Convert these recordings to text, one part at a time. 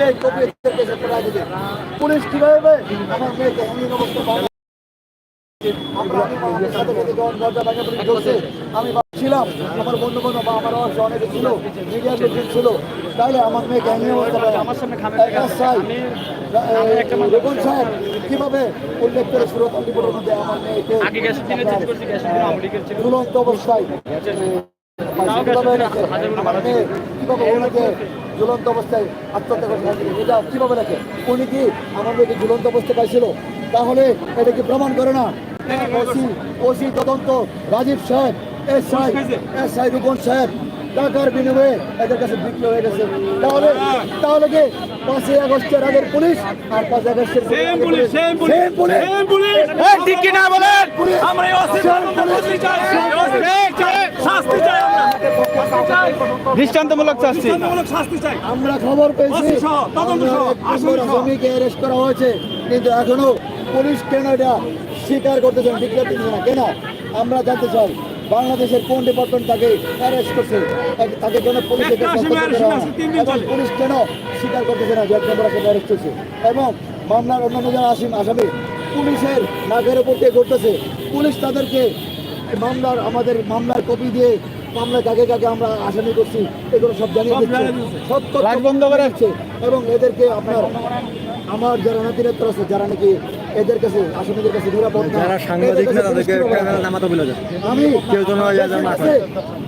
এই কপি কেসে পড়া দিবে পুলিশ কীভাবে আমার মেয়েকে এমন অবস্থা আমি ছিলাম আমার বন্ধু বান্ধব বা আমার অংশ অনেকে ছিল মিডিয়ার ছিল তাহলে আমার মেয়ে জ্ঞানী অবস্থা পায়? আমার সামনে রেবন সাহেব কীভাবে উল্লেখ করে সুরত আলিপুরের মধ্যে আমার মেয়েকে ঝুলন্ত অবস্থায়? আমার মেয়ে কীভাবে ওনাকে ঝুলন্ত অবস্থায় আত্মহত্যা করে রাখে? এটা কীভাবে রাখে উনি কি আমার মেয়েকে ঝুলন্ত অবস্থায় পাইছিল? তাহলে এটা কি প্রমাণ করে না? ওসি ওসি তদন্ত, রাজীব সাহেব এস সাহেব এস সাহেব রূপন সাহেব, টাকার বিনিময়ে এদের কাছে বিক্রি হয়ে গেছে। তাহলে তাহলে কি পাঁচই আগস্টের আগের পুলিশ আর পাঁচ আগস্টের same police same police Same police. Same police. এই ঠিক কি বলেন? আমরা শাস্তি চাই দৃষ্টান্তমূলক শাস্তি। আমরা খবর পেয়েছি। আসামিকে অ্যারেস্ট করা হয়েছে। কিন্তু এখনও পুলিশ কেন এটা স্বীকার করতে চান। না কেন? আমরা জানতে চাই। বাংলাদেশের কোন ডিপার্টমেন্ট তাকে অ্যারেস্ট করছে? তাকে- কেন পুলিশে। পুলিশ কেন স্বীকার করতেছে না যে এক নম্বর আসামি অ্যারেস্ট হয়েছে। এবং মামলার অন্যান্য যারা আসিম আসামি পুলিশের নাকের উপর দিয়ে ঘুরতেছে। পুলিশ তাদেরকে মামলার আমাদের মামলার কপি দিয়ে মামলা কাকে কাকে আমরা আসামি করছি এগুলো সব জানিয়ে সব দিচ্ছে। সব তথ্য বন্ধ করে। এবং এদেরকে আপনার আমার যারা নাতিনেত্র আছে যারা নাকি এদের কাছে আসামিদের কাছে নিরাপদ যারা সাংবাদিক না তাদেরকে ক্যামেরা নামাতে বলে দেয় আমি কেউ যেন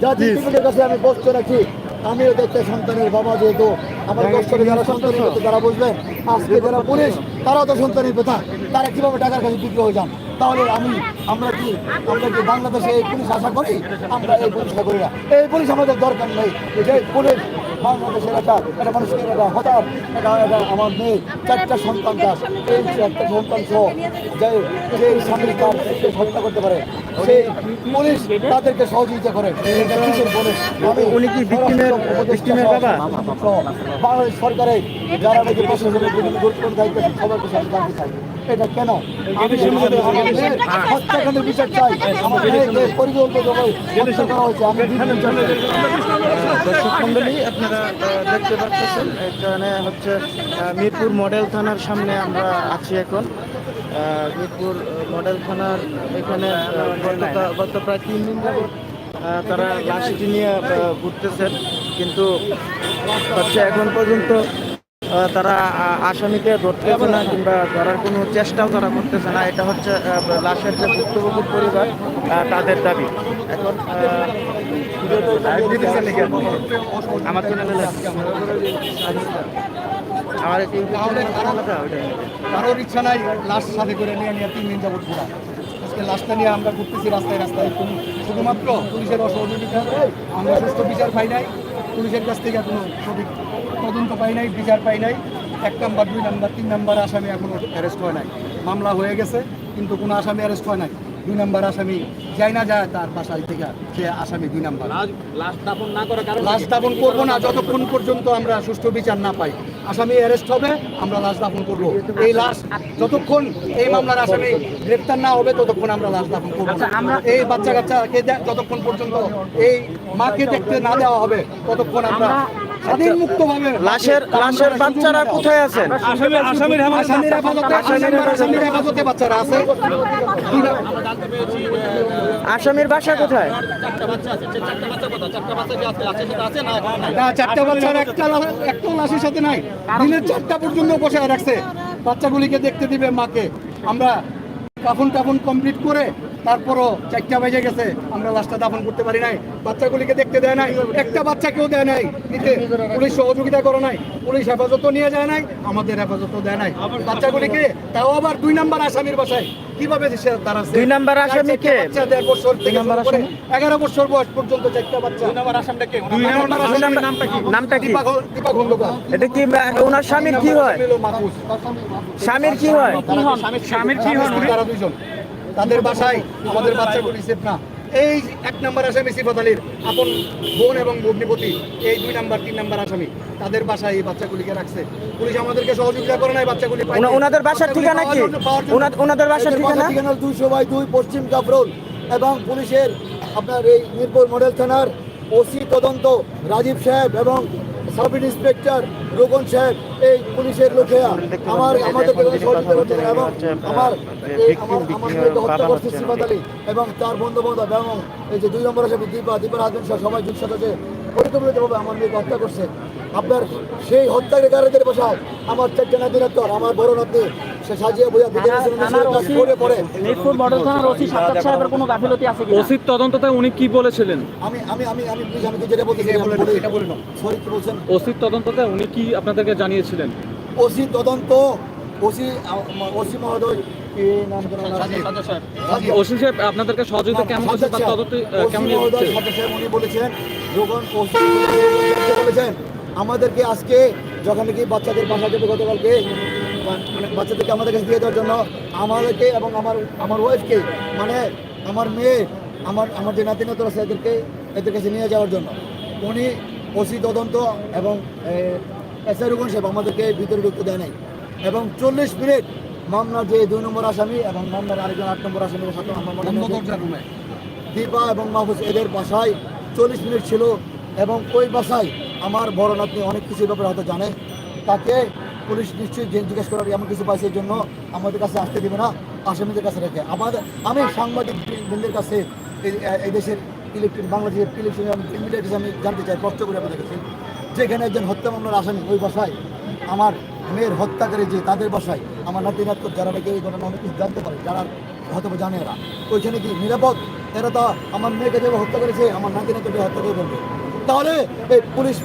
জাতি টিভির কাছে আমি পোস্ট রাখি আমিও দেখতে সন্তানের বাবা যেহেতু আমার কষ্ট করে যারা সন্তানের তারা বুঝবেন আজকে যারা পুলিশ তারাও তো সন্তানের পেতা তারা কীভাবে টাকার কাছে বিক্রি হয়ে যান? তাহলে আমি আমরা কি আমরা কি বাংলাদেশে এই পুলিশ আশা করি? আমরা এই পুলিশ করি না। এই পুলিশ আমাদের দরকার নেই। যে পুলিশ বাংলাদেশের একটা একটা মানুষকে একটা হঠাৎ এটা এটা আমার মেয়ে চারটা সন্তান তার। এই চারটা সন্তান সহ যে যে স্বামীর কাজ হত্যা করতে পারে সেই পুলিশ তাদেরকে সহযোগিতা করে। উনি কি বাংলাদেশ সরকারের যারা নাকি প্রশাসনের গুরুত্বপূর্ণ দায়িত্ব জানতে চাই। এটা কেন? হত্যাকাণ্ডের বিচার চাই। করা হয়েছে দর্শক মন্ডলী আপনারা দেখতে পাচ্ছেন এখানে হচ্ছে মিরপুর মডেল থানার সামনে আমরা আছি এখন। মিরপুর মডেল থানার এখানে গত প্রায় তিন দিন যাবত আহ, তারা লাশটি নিয়ে ঘুরতেছেন। কিন্তু হচ্ছে এখন পর্যন্ত তারা আসামিকে ধরতেছে না কিংবা ধরার কোনো চেষ্টাও তারা করতেছে না। এটা হচ্ছে লাশের যে ভুক্তভোগীর পরিবার তাদের দাবি। এখন আমার চ্যানেলে কারোর ইচ্ছা নাই লাশ সাথে করে নিয়ে নিয়ে তিন দিন যাবত ঘোরা। আজকে লাশটা নিয়ে আমরা ঘুরতেছি রাস্তায় রাস্তায়। শুধুমাত্র পুলিশের অসহযোগিতা আমরা সুস্থ বিচার পাই নাই। পুলিশের কাছ থেকে কোনো সঠিক তদন্ত পাই নাই বিচার পাই নাই। এক নাম্বার দুই নাম্বার তিন নাম্বার আসামি এখনও অ্যারেস্ট হয় নাই। মামলা হয়ে গেছে কিন্তু কোনো আসামি অ্যারেস্ট হয় নাই। দুই নাম্বার আসামি যাই না যায় তার বাসায় থেকে সে আসামি দুই নাম্বার। লাশ দাফন না করার কারণ লাশ দাফন করব না যতক্ষণ পর্যন্ত আমরা সুষ্ঠু বিচার না পাই। আসামি অ্যারেস্ট হবে আমরা লাশ দাফন করব। এই লাশ যতক্ষণ এই মামলার আসামি গ্রেপ্তার না হবে ততক্ষণ আমরা লাশ দাফন করব না। এই বাচ্চা কাচ্চাকে যতক্ষণ পর্যন্ত এই মাকে দেখতে না দেওয়া হবে ততক্ষণ আমরা লাশের লাশের বাচ্চারা কোথায় আছেন? আসামি আসামির হেফাজতে বাচ্চারা আছে। আসামির বাসা কোথায়? না চারটা বাচ্চার একটা লা- লাশের সাথে নাই। দিনের চারটা পর্যন্ত বসে রাখছে। বাচ্চাগুলিকে দেখতে দিবে মাকে। আমরা কাফন টাফন কমপ্লিট করে তারপরও চারটা বেজে গেছে আমরা লাশটা দাফন করতে পারি নাই বাচ্চাগুলিকে দেখতে দেয় নাই একটা বাচ্চাকেও দেয় নাই নিতে পুলিশ সহযোগিতা করে নাই পুলিশ হেফাজতও নিয়ে যায় নাই আমাদের হেফাজতও দেয় নাই। বাচ্চাগুলিকে তাও আবার দুই নাম্বার আসামির বাসায়। কীভাবে তারা দুই নাম্বার আসামি কে? বাচ্চা দেড় বছর থেকে নাম্বার আসামি? এগারো বছর বয়স পর্যন্ত চারটা বাচ্চা। দুই নম্বর আসামটা কে? দুই নাম্বার আসামির নামটা কি? নামটা কি? দীপা খন্দকার এটা কি ওনার স্বামীর কি হয়? স্বামীর কি হয়? স্বামীর কি হন? তারা দুইজন। তাদের বাসায় আমাদের বাচ্চাগুলি সেফ না এই এক নম্বর আসামি সিফাত আলীর আপন বোন এবং ভগ্নিপতি এই দুই নাম্বার তিন নাম্বার আসামি তাদের বাসায় এই বাচ্চাগুলিকে রাখছে পুলিশ আমাদেরকে সহযোগিতা করে নাই বাচ্চাগুলি ওনাদের বাসার ঠিকানা কি? ওনাদের বাসার ঠিকানা? ঠিকানা দুইশো বাই দুই পশ্চিম কাফরুল এবং পুলিশের আপনার এই মিরপুর মডেল থানার ওসি তদন্ত রাজীব সাহেব এবং সাব ইন্সপেক্টর রোকন সাহেব, এই পুলিশের লোকেরা, আমার, আমাদের এবং আমার আমার হত্যা করছে সিফাত আলী এবং তার বন্ধু বান্ধব এবং এই যে দুই নম্বর হিসেবে দীপা দীপার হাজবেন্ড সহ সবাই যুগ সাথে পরিকল্পিতভাবে আমার মেয়েকে হত্যা করছে। আপনার সেই হত্যাকে হত্যাকারীদের বসায় আমার চারটে নাতিরাত্তর আমার বড় নাতি ওসির তদন্ততে উনি কি বলেছিলেন? আমি আমি আমি আমি প্লিজ আমি যেটা বলতে এটা বলি বলছেন? ওসির তদন্ততে উনি কি আপনাদেরকে জানিয়েছিলেন? ওসি তদন্ত ওসি ওসি মহোদয় সাহেব। আপনাদেরকে সহযোগিতা কেমন করছে বা তদন্ত কেমন বলেছেন যখন ওসি বলেছেন আমাদেরকে আজকে যখন নাকি বাচ্চাদের বাসা যাবে গতকালকে মানে বাচ্চাদেরকে আমাদের কাছে দিয়ে দেওয়ার জন্য আমাদেরকে এবং আমার আমার ওয়াইফকে মানে আমার মেয়ে আমার আমার যে নাতি নতুন আছে এদেরকে এদের কাছে নিয়ে যাওয়ার জন্য। উনি ওসি তদন্ত এবং এসআই রুকন সাহেব আমাদেরকে ভিতরে ঢুকতে দেয় নাই। এবং চল্লিশ মিনিট মামলার যে দুই নম্বর আসামি এবং মামলার আরেকজন আট নম্বর আসামি দীপা এবং মাহফুজ এদের বাসায় চল্লিশ মিনিট ছিল এবং ওই বাসায় আমার বড় নাতনি অনেক কিছুর ব্যাপারে হয়তো জানে তাকে পুলিশ নিশ্চয়ই যে জিজ্ঞেস করার এমন কিছু পাইছে এর জন্য আমাদের কাছে আসতে দেবে না, আসামিদের কাছে রেখে। আমাদের, আমি সাংবাদিক বৃন্দের কাছে এই দেশের ইলেকট্রিক, বাংলাদেশের মিডিয়া আমি জানতে চাই কষ্ট করে আপনাদের কাছে। যেখানে একজন হত্যা মামলার আসামি ওই বাসায় আমার মেয়ের হত্যাকারী যে তাদের বাসায় আমার নাতি নাত্য যারা নাকি এই ঘটনা অনেক কিছু জানতে পারে, যারা হয়তো জানে এরা। ওইখানে কি নিরাপদ? এরা তো আমার মেয়েকে যেভাবে হত্যা করেছে, আমার নাতি নাতকে হত্যা করে বলবে তাহলে এই পুলিশ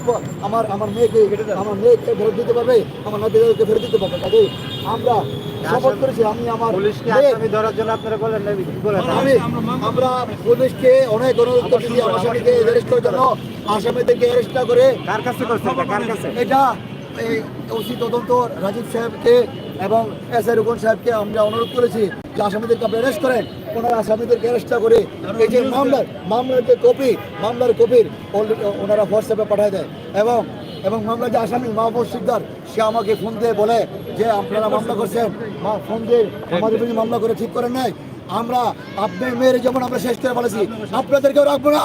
আমার আমার মেয়েকে আমার মেয়েকে ফেরত দিতে পারবে? আমার নাতিকে ফেরত দিতে পারবে? কাজে আমরা শপথ করেছি আমি আমার পুলিশকে ধরার জন্য আপনারা বলেন। আমি আমরা পুলিশকে অনেক অনুরোধ করছি আসামিকে অ্যারেস্ট করার জন্য। আসামিদেরকে অ্যারেস্ট না করে কার কাছে এটা? কার কাছে? এটা এই ওসি তদন্ত রাজীব সাহেবকে এবং এস আই রুকন সাহেবকে আমরা অনুরোধ করেছি। যে আসামিদেরকে আপনি অ্যারেস্ট করেন, ওনারা আসামিদেরকে অ্যারেস্ট করে এই যে মামলার মামলার যে কপি, মামলার কপির ওনারা হোয়াটসঅ্যাপে পাঠিয়ে দেয়। এবং এবং মামলার যে আসামি মাহবুব সিকদার, সে আমাকে ফোন দিয়ে বলে যে, আপনারা মামলা করছেন। ফোন দিয়ে আমাদের বিরুদ্ধে মামলা করে ঠিক করেন নাই। আমরা আপনার মেয়ের যেমন আমরা শেষ করে বলেছি আপনাদেরকেও রাখব না।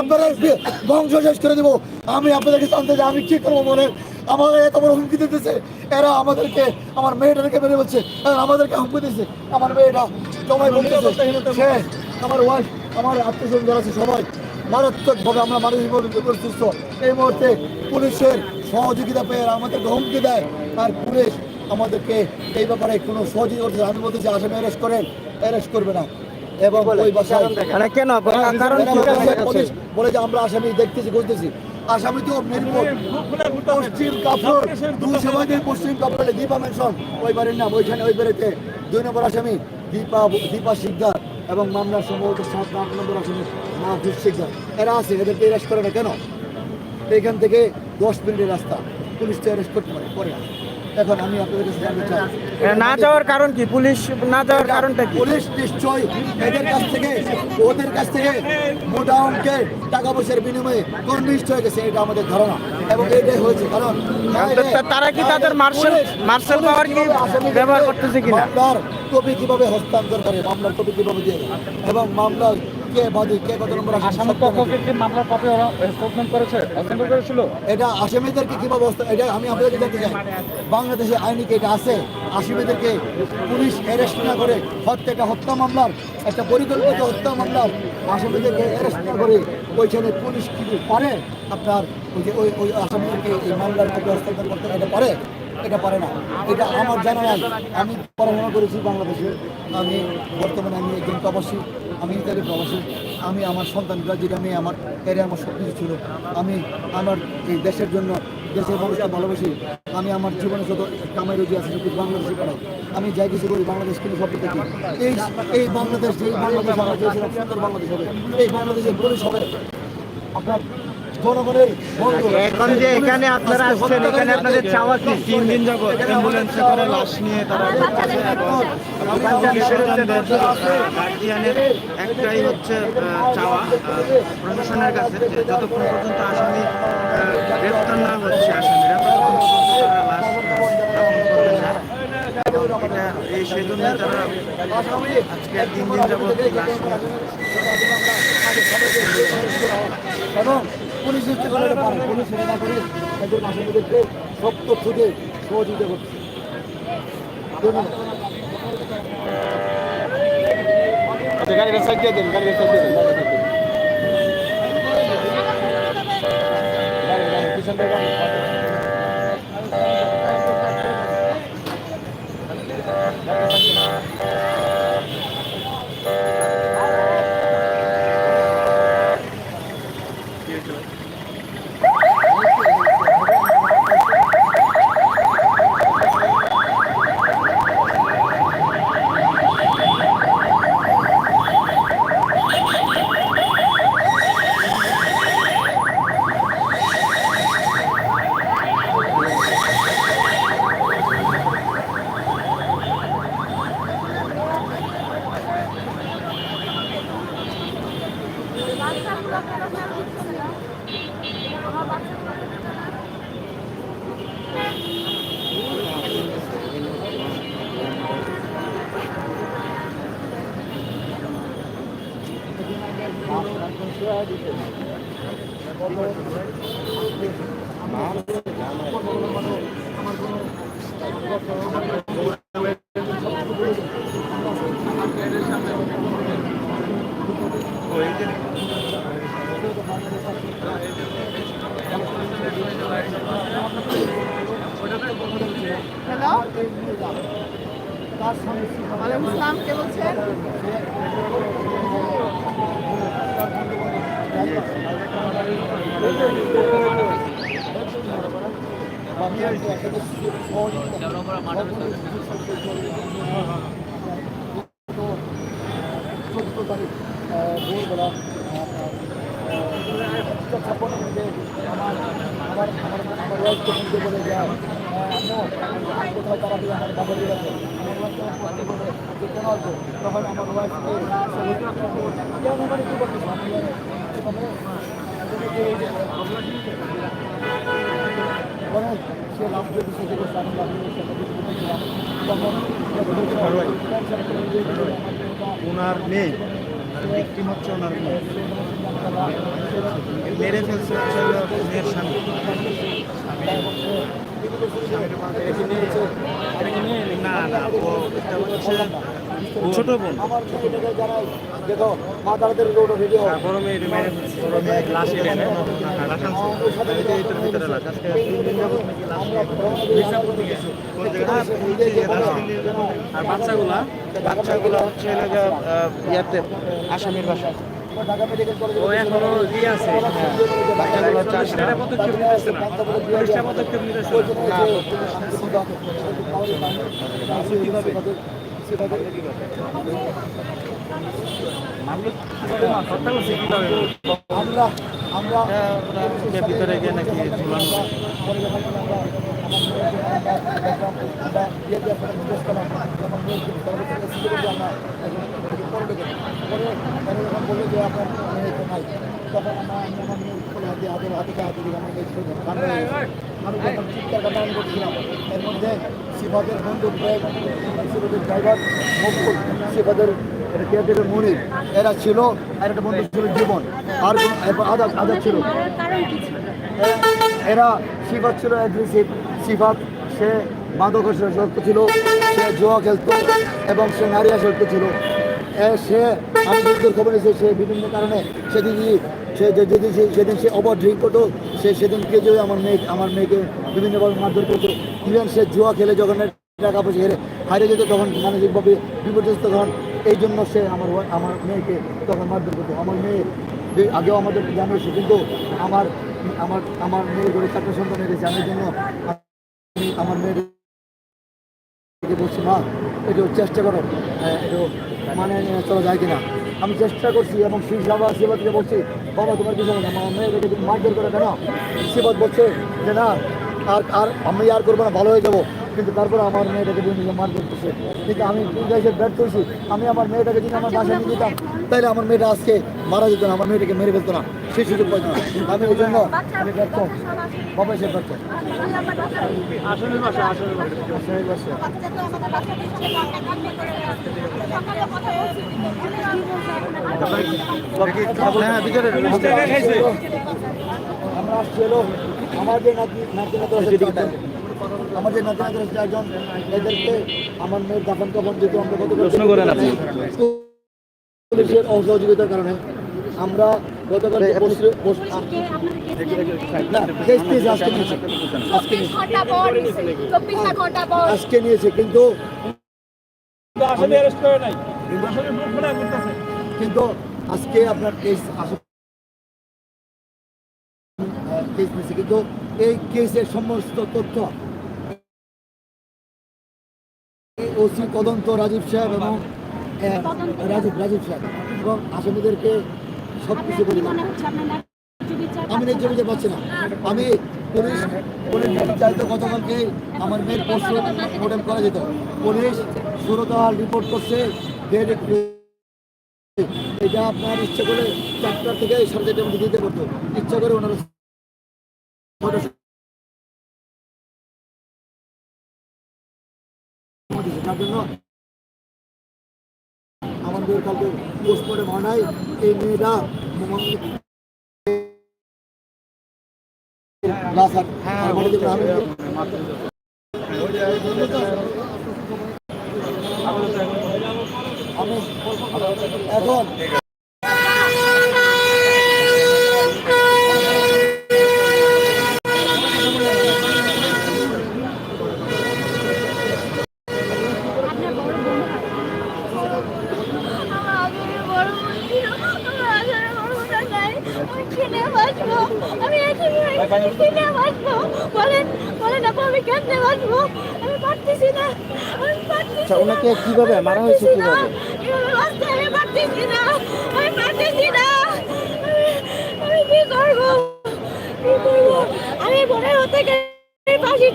আপনারা বংশ শেষ করে দেবো। আমি আপনাদেরকে জানতে চাই, আমি কি করব বলেন। আমাদের এত বড় হুমকি দিতেছে। এরা আমাদেরকে আমার মেয়েটাকে মেরে বলছে আমাদেরকে হুমকি দিচ্ছে আমার মেয়েটা জমাই বলতেছে আমার ওয়াইফ আমার আত্মীয় স্বজন যারা আছে সবাই। মারাত্মকভাবে আমরা মানসিকভাবে বিপর্যস্ত এই মুহূর্তে পুলিশের সহযোগিতা পেয়ে আমাদেরকে হুমকি দেয়। আর পুলিশ আমাদেরকে এই ব্যাপারে কোনো সহযোগিতা করছে। আমি বলতেছি আসামি অ্যারেস্ট করেন অ্যারেস্ট করবে না। এবং ওই বাসায় কেন? বলে যে আমরা আসামি দেখতেছি বুঝতেছি আসামি তো মিরপুর পশ্চিম কাপড় দুই পশ্চিম কাপড়ে দীপা মেনশন ওই বাড়ির নাম, ওইখানে ওই বাড়িতে দুই নম্বর আসামি দীপা দীপা শিকদার এবং মামলার সম্ভবত সাত আট নম্বর আসামি মাহফুজ শিকদার। এরা আছে, এদেরকে এরাস করে না কেন? এখান থেকে দশ মিনিটের রাস্তা পুলিশ তো অ্যারেস্ট করতে পারে করে না। এখন আমি আপনাদের কাছে জানতে চাই। না যাওয়ার কারণ কি? পুলিশ না যাওয়ার কারণটা কি? পুলিশ নিশ্চয়ই এদের কাছ থেকে ওদের কাছ থেকে মোটা অঙ্কের টাকা পয়সার বিনিময়ে কর্মিষ্ট হয়ে গেছে এটা আমাদের ধারণা। এবং এটাই হয়েছে কারণ তা- তারা কি তাদের মার্শাল মার্শাল পাওয়ার কি ব্যবহার করতেছে কিনা? মামলার কপি কীভাবে হস্তান্তর করে মামলার কপি কীভাবে দিয়ে। এবং মামলার কে বাদী কে কত নম্বর আসামি আসামের সব পক্ষ মামলার কপি স্টেটমেন্ট করেছে? হস্তান্তর করেছিল? এটা আসামিদেরকে কীভাবে হস্তা- এটা আমি আপনাদেরকে জানতে চাই। বাংলাদেশে আইনি কি এটা আছে। আসামিদেরকে পুলিশ অ্যারেস্ট না করে হত্যা একটা হত্যা মামলার একটা পরিকল্পিত হত্যা মামলার আসামিদেরকে অ্যারেস্ট না করে ওইখানে পুলিশ কি পারে? আপনার ওই যে ওই ওই আসামিদেরকে এই মামলার কপি হস্তান্তর করতে এটা পারে? এটা পারে না। এটা আমার জানা নাই। আমি পড়াশোনা করেছি বাংলাদেশে। আমি বর্তমানে আমি একজন প্রবাসী আমি ইতালি প্রবাসী, আমি আমার সন্তানরা যেটা আমি আমার এর আমার সব কিছু ছিল, আমি আমার এই দেশের জন্য, দেশের মানুষকে ভালোবাসি, আমি আমার জীবনে যত কামাই রুজি আছে সব বাংলাদেশে করাই আমি যাই কিছু করি, বাংলাদেশ কিন্তু সব থাকি এই এই বাংলাদেশ যে বাংলাদেশ আমার সুন্দর বাংলাদেশ হবে। এই বাংলাদেশের বলে সবাই, আপনার জনগণের এখন যে এখানে আপনারা আসছেন এখানে আপনাদের চাওয়া কি? তিন দিন যাবত অ্যাম্বুলেন্সে করে লাশ নিয়ে তারা গার্জিয়ানের একটাই হচ্ছে চাওয়া প্রশাসনের কাছে যে যতক্ষণ পর্যন্ত আসামি গ্রেফতার না হচ্ছে আসামিরা ততক্ষণ পর্যন্ত তারা লাশ দাফন না। এটা এই সেই জন্য তারা আজকে তিন দিন যাবত লাশ এবং পুলিশ নিশ্চিত করে পারে পুলিশ না করে মাসুমদেরকে সব তথ্য দিয়ে সহযোগিতা করছে। ধন্যবাদ। হ্যালো চোদ্দ তারিখ ভোরবেলা ছাপ্পান্ন মিনিটে আমার আমার আমার আমার ওয়াইফকে দিয়ে বলে যে আম্মু কোথাও তারা দিয়ে আমার বাবা দিয়ে গেছে যে কেন আসব তখন আমার ওয়াইফকে কেন মানে কী করতেছে আমি মানে ওনার মেয়ে ভিকটিম হচ্ছে ওনার মেরে ফেলছে মেয়ের স্বামী। না না ছোট বোন আমার দেখো মা ভিডিও বড় মেয়ে মেরে বড় মেয়ে লাশ লাশ এটার ভিতরে লাশ আজকে আর বাচ্চাগুলা বাচ্চাগুলা হচ্ছে ইয়াতে আসামির বাসা ও এখনও ইয়ে আছে বাচ্চাগুলো পদক্ষেপ নিতেছে না পুলিশটা পদক্ষেপ নিতেছে না আমরা আমরা ভিতরে গিয়ে নাকি তখন আমরা হাতে হাতে হাতে হাতে। আমি চিৎকার কান্না করছিলাম এর মধ্যে সিফাতের বন্ধু সিফাতের ড্রাইভার মকুল সিফাতের এটা কেয়ারটেকার মনির। এরা ছিল, আর একটা বন্ধু ছিল জীবন। আর আদার আদার ছিল। এরা সিফাত ছিল অ্যাগ্রেসিভ সিফাত, সে মাদক সত্য ছিল, সে জোয়া খেলতো, এবং সে নারী আসক্ত ছিল। সে যুদ্ধের খবর এসে সে বিভিন্ন কারণে সেদিন সে যে- যেদিন সে, সেদিন সে ওভার ড্রিঙ্ক করতো, সে সেদিন কেজে আমার মেয়ে, আমার মেয়েকে বিভিন্নভাবে মারধর করতো। ইভেন সে জুয়া খেলে যখন টাকা পয়সা হেরে, হারিয়ে যেত তখন মানসিকভাবে বিপর্যস্ত তখন। এই জন্য সে আমার আমার মেয়েকে তখন মারধর করতো। আমার মেয়ে আগেও আমাদের জানিয়েছে কিন্তু আমার আমার আমার মেয়ের ঘরে চারটে সন্তান হয়েছে আমি জন্য আমার মেয়েকে বলছি, মা, একটু চেষ্টা করো। একটু মানে চলে যায় কিনা। আমি চেষ্টা করছি এবং সেই বাবা শিবাদকে বলছি। বাবা, তোমার কিছু হবে মারধর করে কেন? সেবাদ বলছে যে, না, আর আর আমি আর করব না, ভালো হয়ে যাব। কিন্তু তারপরে আমার মেয়েটাকে বিভিন্ন মার করতেছে। কিন্তু আমি এসে ব্যর্থ হয়েছি আমি আমার মেয়েটাকে যদি আমার বাসায় নিয়ে যেতাম তাহলে আমার মেয়েটা আজকে মারা যেত না আমার মেয়েটাকে মেরে ফেলতো না। সেই সুযোগ পাইতো না। আমি ওই জন্য আমি ব্যর্থ। বাবা এসে ব্যর্থ? আমরা আসছি হলো আমার যে নাতি নাতি নাতি যে নাতি নাতি চারজন এদেরকে আমার মেয়ের দাফন কাফন যেহেতু আমরা প্রশ্ন করেন আপনি। পুলিশের অসহযোগিতার কারণে আমরা গতকাল আজকে নিয়েছে আজকে আপনার কেস কেস নিয়েছে কিন্তু এই কেসের সমস্ত তথ্য ওসি তদন্ত রাজীব সাহেব এবং রাজীব রাজীব সাহেব এবং আসামিদেরকে সব কিছু বলি আমি ন্যায্য বিচার পাচ্ছি না। আমি পুলিশ পুলিশ চাইতো গতকালকে আমার মেয়ের পরশু মডেল করা যেত। পুলিশ সুরতহাল রিপোর্ট করছে এটা আপনার ইচ্ছা করে চারটার থেকে সাড়ে চারটার মধ্যে দিতে পারতো। ইচ্ছা করে ওনারা যার জন্য আমাদের কালকে পোস্টমর্টম হয় নাই। এই বাড়ি দেবে আমি আমি এখন আমি কিনে বাঁচবো বলেন বলেন আপু আমি কেমনে বাঁচবো আমি পারতেছি না আমি পারতেছি আচ্ছা ওনাকে কীভাবে? মারা হয়েছে কীভাবে? আমি বোনের হতে গেলে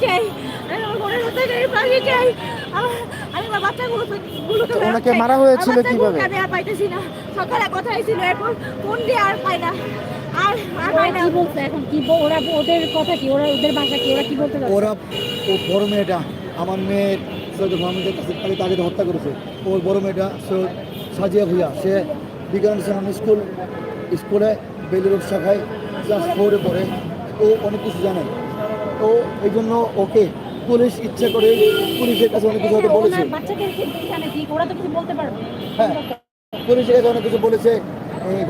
চাই আমি আমার বোনের হতে গেলে ফাঁসি চাই আমি আমার বাচ্চাগুলো ওনাকে মারা হয়েছিল কীভাবে? আমি আর পাইতেছি না। সকালে কথা হয়েছিল এরপর ফোন দিয়ে আর পাই না। আর আর পাই না। কি বলছে এখন? কি ওরা ওদের কথা কি? ওরা ওদের ভাষা কি? ওরা কি বলতে ওরা ও বড় মেয়েটা। আমার মেয়ের সৈয়দ মোহাম্মদের কাছে তাকে তাকে হত্যা করেছে। ওর বড় মেয়েটা সৈয়দ সাজিয়া ভুইয়া সে বিজ্ঞান সেনানি স্কুল স্কুলে বেলুরুপ শাখায় ক্লাস ফোরে পড়ে। ও অনেক কিছু জানে। তো এই জন্য ওকে পুলিশ ইচ্ছে করে পুলিশের কাছে অনেক কিছু হয়তো বলেছে। হ্যাঁ। পুলিশের কাছে অনেক কিছু বলেছে।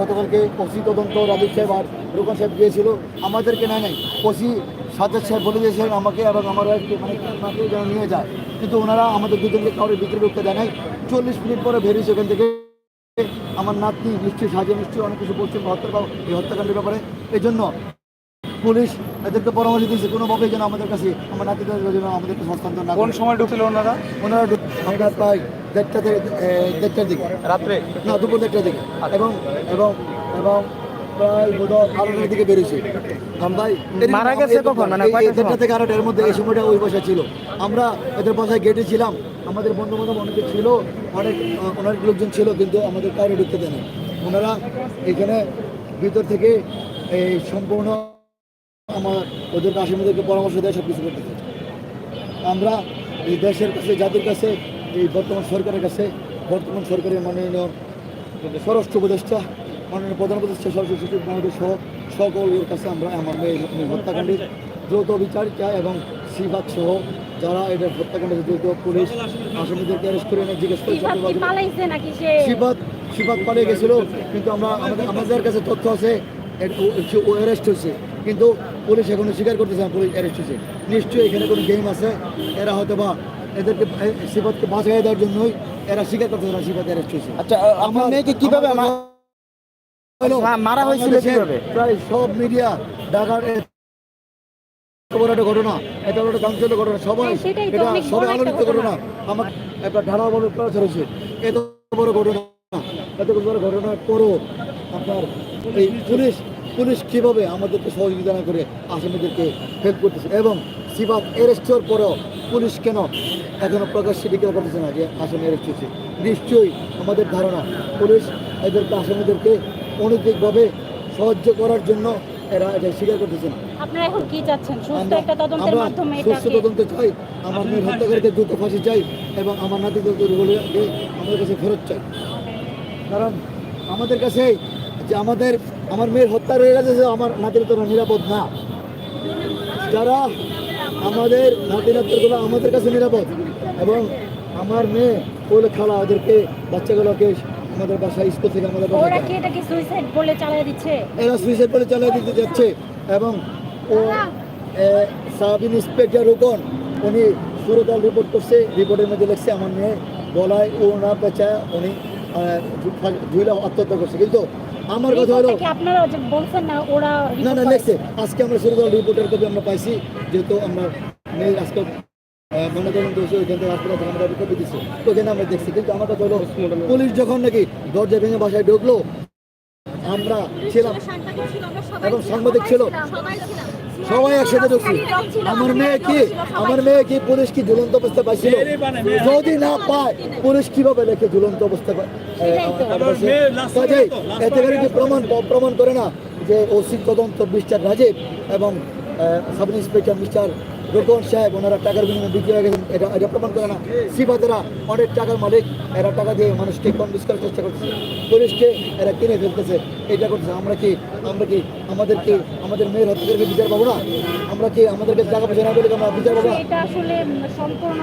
গতকালকে কষি তদন্ত রাজীব সাহেব আর রুকন সাহেব গিয়েছিল। আমাদেরকে নেয় নাই কষি সাজ্জাদ সাহেব বলে দিয়েছিলেন আমাকে এবং আমার ওয়াইফকে মানে মাকে যেন নিয়ে যায়। কিন্তু ওনারা আমাদের দুজনকে কাউরে বিক্রি করতে দেয় নাই। চল্লিশ মিনিট পরে বেরিয়েছে ওখান থেকে। আমার নাতনি নিশ্চয়ই সাজে নিশ্চয়ই অনেক কিছু বলছেন হত্যা এই হত্যাকাণ্ডের ব্যাপারে। এই জন্য পুলিশ এদেরকে পরামর্শ দিয়েছে কোনোভাবেই যেন আমাদের কাছে আমার নাতিদের যেন আমাদেরকে হস্তান্তর না কোন সময় ঢুকছিল ওনারা? ওনারা আমরা প্রায় দেড়টা থেকে দেড়টার দিকে। রাত্রে? না দুপুর দেড়টার দিকে। এবং এবং এবং প্রায় বোধহয় আড়াইটার দিকে বেরিয়েছে। ভাই মারা গেছে কখন? মানে দেড়টা থেকে আড়াইটার মধ্যে এই সময়টা ওই বাসা ছিল। আমরা এদের বাসায় গেটে ছিলাম। আমাদের বন্ধু বান্ধব অনেকে ছিল অনেক অনেক লোকজন ছিল কিন্তু আমাদের কাউরে ঢুকতে দেয় না ওনারা এখানে ভিতর থেকে এই সম্পূর্ণ আমার ওদের আসামিদেরকে পরামর্শ দেয় সব কিছু করতে চাই আমরা এই দেশের কাছে জাতির কাছে এই বর্তমান সরকারের কাছে বর্তমান সরকারের মাননীয় স্বরাষ্ট্র উপদেষ্টা মাননীয় প্রধান উপদেষ্টা সরকার সচিব মহোদয় সহ সকলের কাছে আমরা আমার এই হত্যাকাণ্ডের দ্রুত বিচার চাই এবং সিবাদ সহ যারা এটা হত্যাকাণ্ডে দ্রুত পুলিশ আসামিদেরকে অ্যারেস্ট করে এনে জিজ্ঞেস করে কি ভাব- কি পালাইছে নাকি সে? শিবাদ শিবাদ পালিয়ে গেছিল কিন্তু আমরা আমাদের কাছে তথ্য আছে ও অ্যারেস্ট হয়েছে। কিন্তু পুলিশ এখনও স্বীকার করতেছে না পুলিশ অ্যারেস্ট হয়েছে। নিশ্চয়ই এখানে কোনো গেম আছে। এরা হয়তো বা এদেরকে শিবাদকে বাঁচাই দেওয়ার জন্যই এরা স্বীকার করতেছে না শিবাদ অ্যারেস্ট হয়েছে। আচ্ছা আ- আপনার মেয়েকে কীভাবে আমার মারা হয়েছিল প্রায় সব মিডিয়া ঢাকার বড় একটা ঘটনা। বড় একটা ঘটনা। সবাই হ্যাঁ, সেটাই তো, এটা সবাই আলোচিত ঘটনা। আমার একটা বড় প্রচার হয়েছে। এত বড় ঘটনা। এত বড় ঘটনার পরও আপনার এই পুলিশ পুলিশ কীভাবে আমাদেরকে সহযোগিতা না করে আসামিদেরকে হেল্প করতেছে? এবং সিবাত অ্যারেস্ট হওয়ার পরেও পুলিশ কেন এখনও প্রকাশ্যে ডিক্লেয়ার করতেছে না যে আসামি অ্যারেস্ট হয়েছে? নিশ্চয়ই আমাদের ধারণা পুলিশ এদেরকে আসামিদেরকে অনৈতিকভাবে সাহায্য করার জন্য এরা এটা স্বীকার করতেছে না। আপনারা এখন কি চাচ্ছেন? সুস্থ একটা তদন্তের আমরা মাধ্যমে সুস্থ তদন্ত চাই আমার মেয়ের হত্যাকারীকে দ্রুত ফাঁসি চাই এবং আমার নাতি বলে আমাদের কাছে ফেরত চাই। কারণ আমাদের কাছে যে আমাদের আমার মেয়ের হত্যা রয়ে গেছে যে আমার নাতির তো নিরাপদ না। যারা আমাদের নাতি নাতিগুলো আমাদের কাছে নিরাপদ এবং আমার মেয়ে ওগুলো খালা ওদেরকে বাচ্চাগুলোকে আমাদের বাসায় স্কুল থেকে আমাদের বাসায় ওরা কি এটাকে সুইসাইড বলে চালিয়ে দিচ্ছে? এরা সুইসাইড করে চালিয়ে দিতে যাচ্ছে এবং ও সাব ইন্সপেক্টর রুকন উনি সুরতাল রিপোর্ট করছে রিপোর্টের মধ্যে লিখছে আমার মেয়ে গলায় ও না পেঁচায় উনি ঝুলে আত্মহত্যা করছে। কিন্তু আমার কথা হলো আপনারা বলছেন না ওরা না না report আজকে আমরা সুরতাল রিপোর্টের কপি আমরা পাইছি যেহেতু আমরা মেয়ে আজকে ময়নাতদন্ত হয়েছে ওইখান থেকে হাসপাতাল থেকে আমরা কপি দিচ্ছি ওইখানে আমরা দেখছি কিন্তু আমার কথা হলো পুলিশ যখন নাকি দরজা ভেঙে বাসায় ঢুকলো আমরা ছিলাম এবং সাংবাদিক ছিল। সবাই একসাথে ঢুকছি। আমার মেয়ে কি? আমার মেয়ে কি? পুলিশ কি ঝুলন্ত অবস্থা পাইছিল? যদি না পায় পুলিশ কীভাবে লেখে ঝুলন্ত অবস্থা পায়? কাজেই এতে কি প্রমাণ প্রমাণ করে না যে ওসি তদন্ত মিস্টার রাজীব এবং সাব ইন্সপেক্টর মিস্টার রোকন সাহেব ওনারা টাকার বিনিময়ে বিক্রি হয়ে গেছেন। এটা এটা প্রমাণ করে না। সিবাতেরা অনেক টাকার মালিক এরা টাকা দিয়ে মানুষকে কনভিন্স করার চেষ্টা করতেছে। পুলিশকে এরা কিনে ফেলতেছে। এটা করতেছে। আমরা কি আমরা কি আমাদের কি আমাদের মেয়ের হত্যাকে বিচার পাবো না? আমরা কি আমাদেরকে টাকা পয়সা না বলে আমরা বিচার পাবো না? এটা আসলে সম্পূর্ণ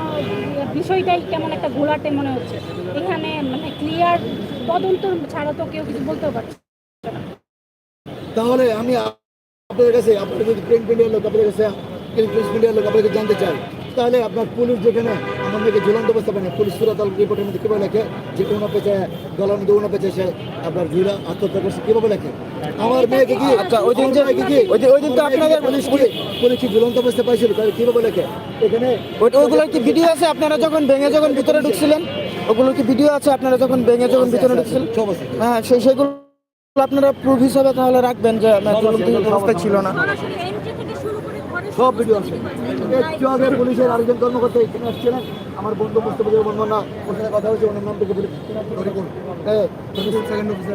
বিষয়টাই কেমন একটা ঘোলাটে মনে হচ্ছে। এখানে মানে ক্লিয়ার তদন্ত ছাড়া তো কেউ কিছু বলতেও পারছে তাহলে আমি আপনাদের কাছে আপনাদের যদি প্রিন্ট মিডিয়ার লোক আপনাদের কাছে লোক আপনাদের জানতে চাই তাহলে আপনার পুলিশ যেখানে আমার মেয়েকে ঝুলন্ত অবস্থা পুলিশ সুরাতাল রিপোর্টের মধ্যে কীভাবে লেখে যে পেঁচে গলার মধ্যে পেঁচে সে আপনার ঝুলা আত্মহত্যা করছে কীভাবে লেখে? আমার মেয়েকে কি আচ্ছা, ওই দিন কি ওই দিন- তো আপনাদের- পুলিশ কি পুলিশ কি ঝুলন্ত অবস্থা পাইছিল তাহলে কীভাবে লেখে? এখানে ওইগুলোর কি ভিডিও আছে আপনারা যখন ভেঙে যখন ভিতরে ঢুকছিলেন? ওগুলোর কি ভিডিও আছে আপনারা যখন ভেঙে যখন ভিতরে ঢুকছিলেন? হ্যাঁ সেই সেগুলো আপনারা প্রুফ হিসাবে তাহলে রাখবেন যে অবস্থায় ছিল না সরাসরি এন্ট্রি থেকে শুরু করে ঘরের সব ভিডিও আছে। একটু আগে পুলিশের আরেকজন কর্মকর্তা এখানে আসছিলেন। আমার বন্ধু মুস্তফা বর্মনা ওর সাথে কথা হয়েছে ওনার নাম থেকে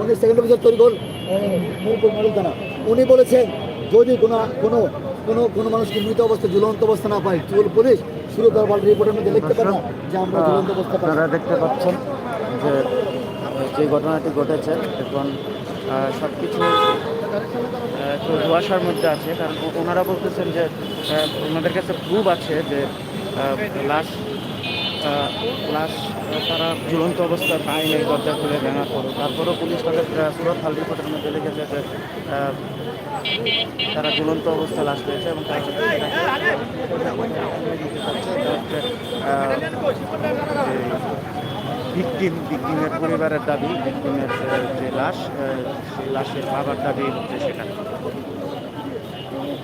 উনি সেকেন্ড অফিসার তরিকুল মুরকুল মডেল থানা উনি বলেছেন যদি কোনো কোনো কোনো কোনো মানুষকে মৃত অবস্থা ঝুলন্ত অবস্থা না পায় চুল পুলিশ শুরু করবার রিপোর্টের মধ্যে লিখতে পারে যে আমরা ঝুলন্ত অবস্থা আপনারা দেখতে পাচ্ছেন যে যে ঘটনাটি ঘটেছে এখন সব কিছু ধোয়াশার মধ্যে আছে কারণ ওনারা বলতেছেন যে ওনাদের কাছে প্রুভ আছে যে লাশ লাশ তারা ঝুলন্ত অবস্থায় পায়নি দরজা খুলে ভাঙার পরও। তারপরেও পুলিশ তাদের সুরত হাল রিপোর্টের মধ্যে লিখেছে যে তারা ঝুলন্ত অবস্থায় লাশ পেয়েছে এবং তারা ভিকটিম, ভিকটিমের পরিবারের দাবি, ভিকটিমের যে লাশ সেই লাশের বাবার দাবি হচ্ছে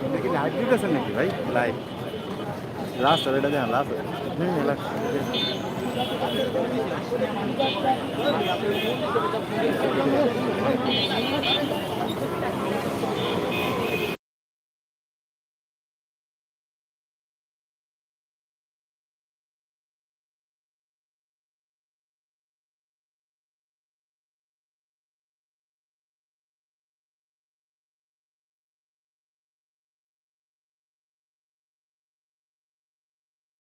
এটা কি হাইব্রিড আছে নাকি ভাই? লাইভ লাস্ট হবে এটা দেখেন লাস্ট হুম লাস্ট